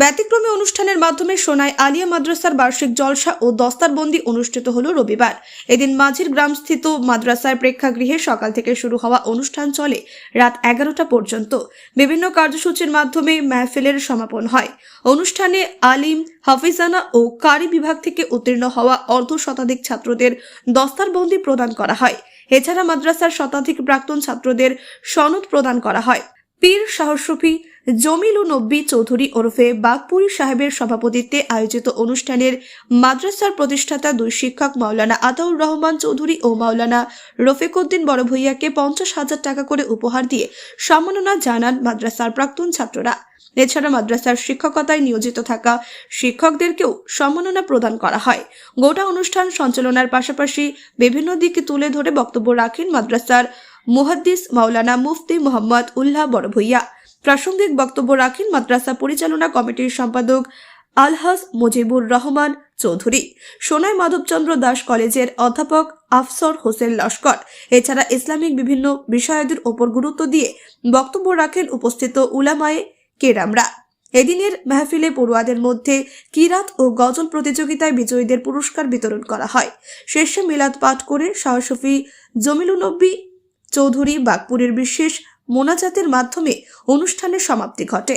ব্যতিক্রমী অনুষ্ঠানের মাধ্যমে সোনাই আলিয়া মাদ্রাসার বার্ষিক জলসা ও দস্তারবন্দি অনুষ্ঠিত হল রবিবার। এদিন মাঝির গ্রামস্থিত মাদ্রাসার প্রেক্ষাগৃহে সকাল থেকে শুরু হওয়া অনুষ্ঠান চলে রাত এগারোটা পর্যন্ত। বিভিন্ন কার্যসূচির মাধ্যমে মাহফিলের সমাপন হয়। অনুষ্ঠানে আলিম, হাফিজানা ও কারি বিভাগ থেকে উত্তীর্ণ হওয়া অর্ধ শতাধিক ছাত্রদের দস্তারবন্দি প্রদান করা হয়। এছাড়া মাদ্রাসার শতাধিক প্রাক্তন ছাত্রদের সনদ প্রদান করা হয়। পীর সাহসফি জমিল নব্বী চৌধুরী ওরফে বাগপুরী সাহেবের সভাপতিত্বে আয়োজিত অনুষ্ঠানের মাদ্রাসার প্রতিষ্ঠাতা দুই শিক্ষক মাওলানা আতাউর রহমান চৌধুরী ও মাওলানা রফিকউদ্দিন বড় ভূঁইয়াকে পঞ্চাশ হাজার টাকা করে উপহার দিয়ে সম্মাননা জানান মাদ্রাসার প্রাক্তন ছাত্ররা। এছাড়া মাদ্রাসার শিক্ষকতায় নিয়োজিত থাকা শিক্ষকদেরকেও সম্মাননা প্রদান করা হয়। গোটা অনুষ্ঠান সঞ্চালনার পাশাপাশি বিভিন্ন দিকে তুলে ধরে বক্তব্য রাখেন মাদ্রাসার মুহাদ্দিস মাওলানা মুফতি মোহাম্মদ উল্লাহ বড় ভূঁইয়া প্রাসঙ্গিক বক্তব্য রাখেন মাদ্রাসা পরিচালনা কমিটির সম্পাদক আলহাস মুজিবুর রহমান চৌধুরী। সোনাই মাধবচন্দ্র দাস কলেজের অধ্যাপক আফসর হোসেন লস্কর। এছাড়া ইসলামিক বিভিন্ন বিষয়াদির ওপর গুরুত্ব দিয়ে বক্তব্য রাখেন উপস্থিত উলামায়ে কেরামরা। এদিনের মাহফিলে পড়ুয়াদের মধ্যে কিরাত ও গজল প্রতিযোগিতায় বিজয়ীদের পুরস্কার বিতরণ করা হয়। শেষে মিলাদ পাঠ করে শাহসফি জমিলুনব্বী চৌধুরী বাগপুরের বিশেষ মোনাজাতের মাধ্যমে অনুষ্ঠানের সমাপ্তি ঘটে।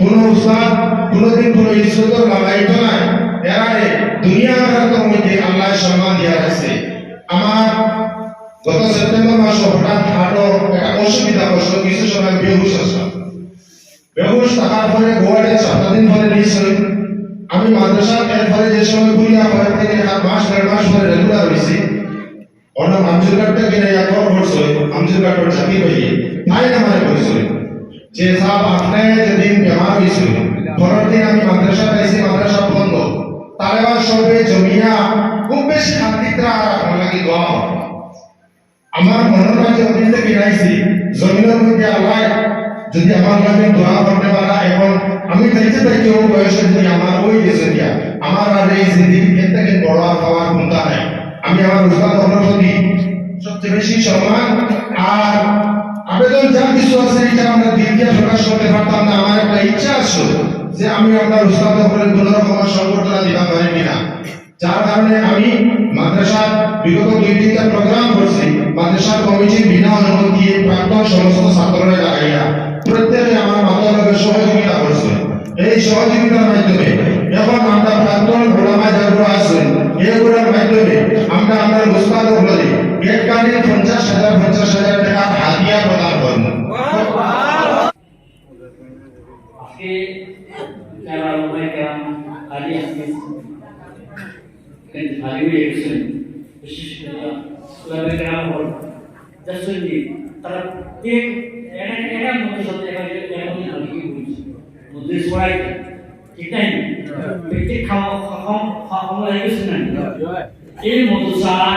কোনো উস্তাদ কোনোদিন কোনো ঈশ্বর লাগাইত নাই। এরারে দুনিয়া আখরাতের মধ্যে আল্লাহ সম্মান দিয়া রাখছে। আমার গত সেপ্টেম্বর মাসে হঠাৎ হার্টও একটা অসুবিধা কষ্ট কিছু সময় বেহুশ আসলাম বেহুশ থাকার পরে গোয়ারে সাতটা দিন পরে নিয়েছিল আমি মাদ্রাসা এরপরে যে সময় ঘুরিয়া পরে থেকে এক মাস, দেড় মাস পরে রেগুলার হয়েছি অন্য আমজুর কাঠটা কিনে একবার পড়ছে আমজুর কাঠটা ঝাঁকি হইয়ে তাই আমার বলছিল যে সাহেব আপনি যেদিন বেমার হয়েছিল পরের দিন আমি মাদ্রাসা পাইছি, মাদ্রাসা বন্ধ তালেবান সবে জমিয়া খুব বেশি খান্তিকরা আর আপনার লাগি হয়। আমার মনোরা যে অতীত থেকে নাইছি জমিনের মধ্যে আল্লাহ যদি আমার নামে দোয়া করতে পারা এবং আমি দেখতে থাকি ও বয়সে যদি আমার ওই দেশে দিয়া আমার আর এই জিন্দিগি এর থেকে বড় খাওয়ার চিন্তা নাই আমি আমার হলোর প্রতি সবচেয়ে বেশি সম্মান আর যা কিছু আছে এটা আমরা দিন দিয়ে প্রকাশ করতে পারতাম না। আমার একটা ইচ্ছা আছে যে আমি আপনার উস্তাদ হলে কোন রকম সংবর্ধনা দিতে পারি কিনা যার কারণে আমি মাদ্রাসার বিগত দুই, তিনটা প্রোগ্রাম করছি। মাদ্রাসার কমিটির বিনা অনুমতি দিয়ে প্রাক্তন সমস্ত ছাত্ররা লাগাইয়া প্রত্যেকে আমার মাধ্যমে সহযোগিতা করছে। এই সহযোগিতার মাধ্যমে এখন আমরা প্রাক্তন ওলামা যারা আছেন এগুলোর মাধ্যমে আমরা আমরা উস্তাদ হলে এককালীন পঞ্চাশ হাজার পঞ্চাশ হাজার টাকা হাতিয়া প্রদান করব আজকে যারা ওলামায়ে কেরাম তারা গেছে না এই মধ্যে তারা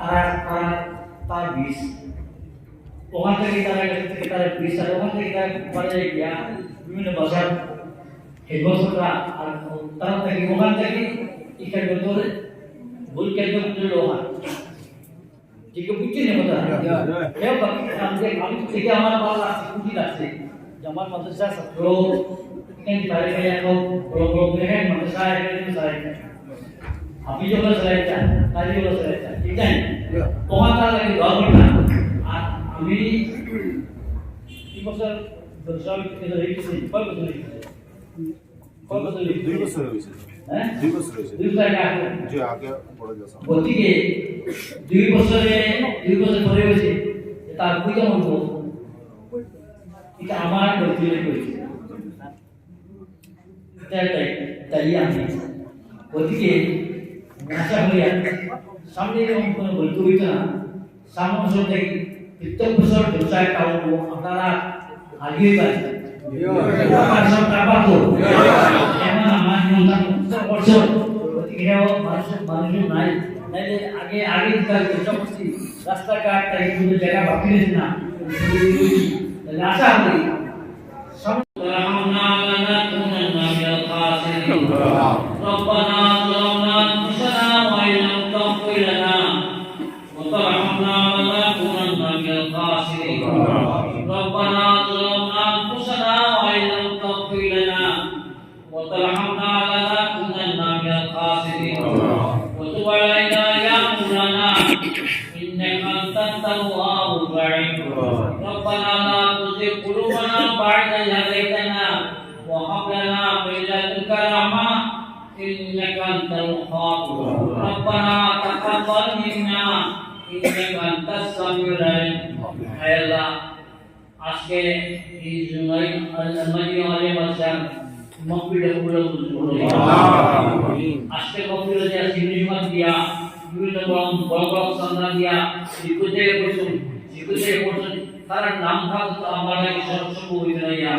তারা তারা তার বিষ ওখান থেকে তারা থেকে তারা বিস্তার ওখান থেকে তারা বিভিন্ন বাজার হেডমাস্টাররা আর তারা থেকে ওখান থেকে এখানে ভেতরে ভুল কেন্দ্র করে ওখান ঠিক বুঝছি না কথা হ্যাঁ আমি থেকে আমার ভালো লাগছে খুশি লাগছে আমার মাদ্রাসা ছাত্র আপনি যখন চালাইছেন তাই যখন চালাইছেন ঠিক আছে? তোমার তার লাগে দোয়া করবেন আর আমি কি বছর দর্শক থেকে রেখেছি কয় বছর কত বছর দুই বছর হয়েছে। হ্যাঁ? দুই বছর হয়েছে। দুই বছর আগে আসলো। যে আগে পড়ে গেছে গতিকে দুই বছরে দুই বছর পরে হয়েছে। তার বুঝে মনবো এটা আমার ব্যক্তিগত করেছে তাই আমি। গতিকে আশা করি সামনে এরকম কোনো বলতে হইত না। সামনে বছর থেকে প্রত্যেক বছর ব্যবসায় কারণ আপনারা আগিয়ে পারেন আমার সব টাকা তো এমন আমার নিয়ন্ত্রণ বছর এটাও মানুষের মানুষের নাই নাইলে আগে আগে তার চেষ্টা করছি রাস্তাঘাট তাই কোনো জায়গা বাকি রয়েছে না তাহলে আশা করি ربنا لنكونن من الخاسرين ربنا ظلمنا انفسنا وان لم تغفر لنا وترحمنا لنكونن من الخاسرين ربنا انك انت التواب الرحيم ربنا لا تزغ قلوبنا بعد إذ هديتنا وهب لنا من لدنك رحمة إنك أنت الوهاب ربنا تقبل منا إنك أنت السميع العليم يا الله আজকে এই জুলাই আলমাজি আলে বাসার মকবিলে পুরো বুঝবো আজকে মকবিলে যে সিনেমা দিয়া বিভিন্ন বড় বড় বড় সন্ধান দিয়া শিক্ষতে করছেন শিক্ষতে করছেন তার নাম থাকতো আমার লাগে সব হইতে না ইয়া